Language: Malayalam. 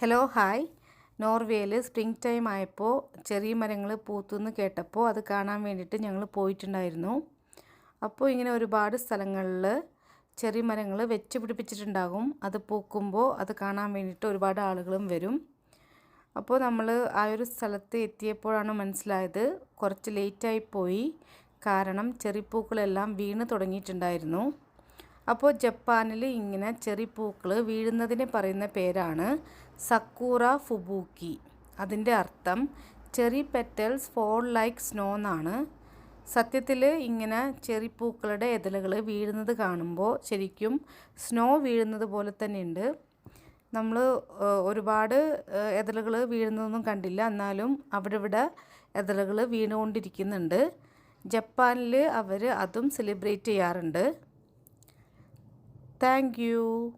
ഹലോ ഹായ് നോർവേയിൽ സ്പ്രിംഗ് ടൈം ആയപ്പോൾ ചെറിയ മരങ്ങൾ പൂത്തുന്ന് കേട്ടപ്പോൾ അത് കാണാൻ വേണ്ടിയിട്ട് ഞങ്ങൾ പോയിട്ടുണ്ടായിരുന്നു. അപ്പോൾ ഇങ്ങനെ ഒരുപാട് സ്ഥലങ്ങളിൽ ചെറിയ മരങ്ങൾ വെച്ച് പിടിപ്പിച്ചിട്ടുണ്ടാകും. അത് പൂക്കുമ്പോൾ അത് കാണാൻ വേണ്ടിയിട്ട് ഒരുപാട് ആളുകളും വരും. അപ്പോൾ നമ്മൾ ആ ഒരു സ്ഥലത്ത് എത്തിയപ്പോഴാണ് മനസ്സിലായത്. കുറച്ച് ലേറ്റായി പോയി. കാരണം ചെറിപ്പൂക്കളെല്ലാം വീണ് തുടങ്ങിയിട്ടുണ്ടായിരുന്നു. അപ്പോൾ ജപ്പാനിൽ ഇങ്ങനെ ചെറി പൂക്കൾ വീഴുന്നതിനെ പറയുന്ന പേരാണ് സക്കൂറ ഫുബൂക്കി. അതിന്റെ അർത്ഥം cherry petals fall like snow എന്നാണ്. സത്യത്തിൽ ഇങ്ങനെ ചെറിപ്പൂക്കളുടെ ഇതളുകൾ വീഴുന്നത് കാണുമ്പോൾ ശരിക്കും സ്നോ വീഴുന്നത് പോലെ തന്നെയുണ്ട്. നമ്മൾ ഒരുപാട് ഇതളുകൾ വീഴുന്നതൊന്നും കണ്ടില്ല. എന്നാലും അവിടെ ഇവിടെ ഇതളുകൾ വീണുകൊണ്ടിരിക്കുന്നുണ്ട്. ജപ്പാനിൽ അവർ അതും സെലിബ്രേറ്റ് ചെയ്യാറുണ്ട്. Thank you.